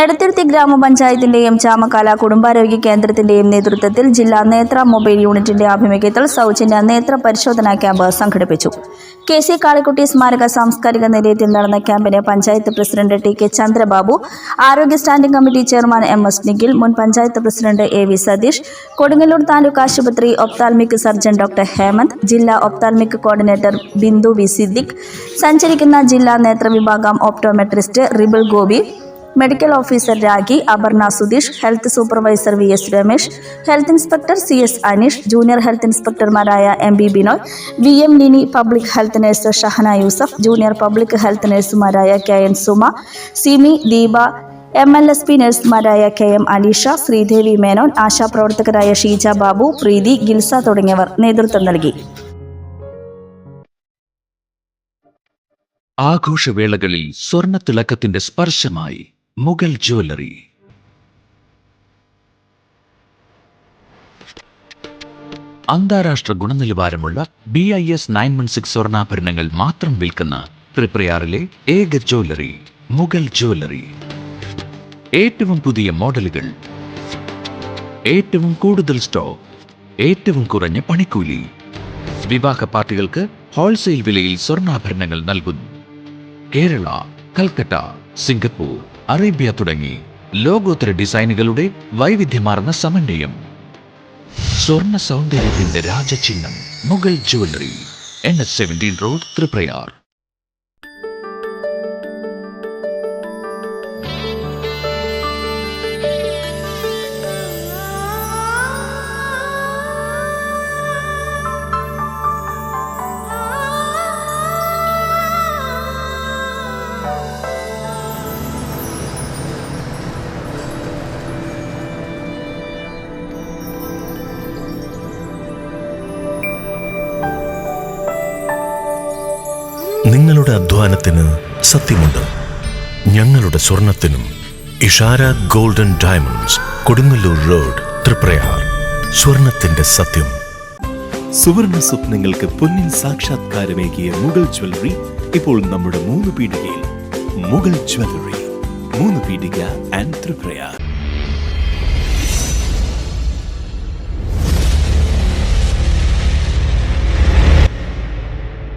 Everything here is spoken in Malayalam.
എടത്തിരുത്തി ഗ്രാമപഞ്ചായത്തിന്റെയും ചാമക്കാല കുടുംബാരോഗ്യ കേന്ദ്രത്തിന്റെയും നേതൃത്വത്തിൽ ജില്ലാ നേത്ര മൊബൈൽ യൂണിറ്റിന്റെ ആഭിമുഖ്യത്തിൽ സൗജന്യ നേത്ര പരിശോധനാ ക്യാമ്പ് സംഘടിപ്പിച്ചു. കെ സി കാളിക്കുട്ടി സ്മാരക സാംസ്കാരിക നിലയത്തിൽ നടന്ന ക്യാമ്പിന് panchayat president T K Chandrababu ആരോഗ്യ standing committee chairman M S Nikhil മുൻ panchayat president A V Satheesh Kodungallur taluk ആശുപത്രി ഒപ്താൽമിക് സർജൻ ഡോക്ടർ ഹേമന്ത് ജില്ലാ ophthalmic coordinator Bindu V Siddique സഞ്ചരിക്കുന്ന ജില്ലാ നേത്രവിഭാഗം optometrist Ribil Gopi medical officer Rakhi Aparna Sudheesh health supervisor V S Ramesh health inspector C S Aneesh junior health ഇൻസ്പെക്ടർമാരായ M B Binoy V M Lini public health nurse Shahana Yusuf junior public health നഴ്സുമാരായ K N Suma Simi Deepa M L S P നഴ്സുമാരായ K M Alisha Sreedevi Menon ആശാപ്രവർത്തകരായ ഷീജ ബാബു പ്രീതി ഗിൽസ തുടങ്ങിയവർ നേതൃത്വം നൽകി. ആഘോഷവേളകളിൽ സ്വർണത്തിളക്കത്തിന്റെ സ്പർശമായി. മുഗൾ ജ്വല്ലറി. അന്താരാഷ്ട്ര ഗുണനിലവാരമുള്ള B I S nine one six സ്വർണാഭരണങ്ങൾ മാത്രം വിൽക്കുന്ന ത്രിപ്രയാറിലെ ഏക ജ്വല്ലറി മുഗൾ ജ്വല്ലറി. ഏറ്റവും പുതിയ മോഡലുകൾ ഏറ്റവും കൂടുതൽ സ്റ്റോക്ക് ഏറ്റവും കുറഞ്ഞ പണിക്കൂലി. വിവാഹ പാർട്ടികൾക്ക് ഹോൾസെയിൽ വിലയിൽ സ്വർണാഭരണങ്ങൾ നൽകുന്നു. കേരള കൽക്കട്ട സിംഗപ്പൂർ. അറേബ്യ തുടങ്ങി. ലോകോത്തര ഡിസൈനുകളുടെ വൈവിധ്യമാർന്ന സമന്വയം. സ്വർണ സൗന്ദര്യത്തിന്റെ രാജചിഹ്നം Mughal jewellery N S seventeen road Triprayar നിങ്ങളുടെ അധ്വാനത്തിന് സത്യമുണ്ട്. ഞങ്ങളുടെ സ്വർണത്തിനും Ishara golden diamonds Kodungallur road Triprayar. സ്വർണത്തിന്റെ സത്യം. സുവർണ സ്വപ്നങ്ങൾക്ക് പൊന്നിൻ സാക്ഷാത്കാരമേകിയ മുഗൾ ജ്വല്ലറി ഇപ്പോൾ നമ്മുടെ മൂന്ന് പീടികയിൽ. മുഗൾ ജ്വല്ലറി മൂന്ന് പീടിക ആൻഡ് ത്രിപ്രയാർ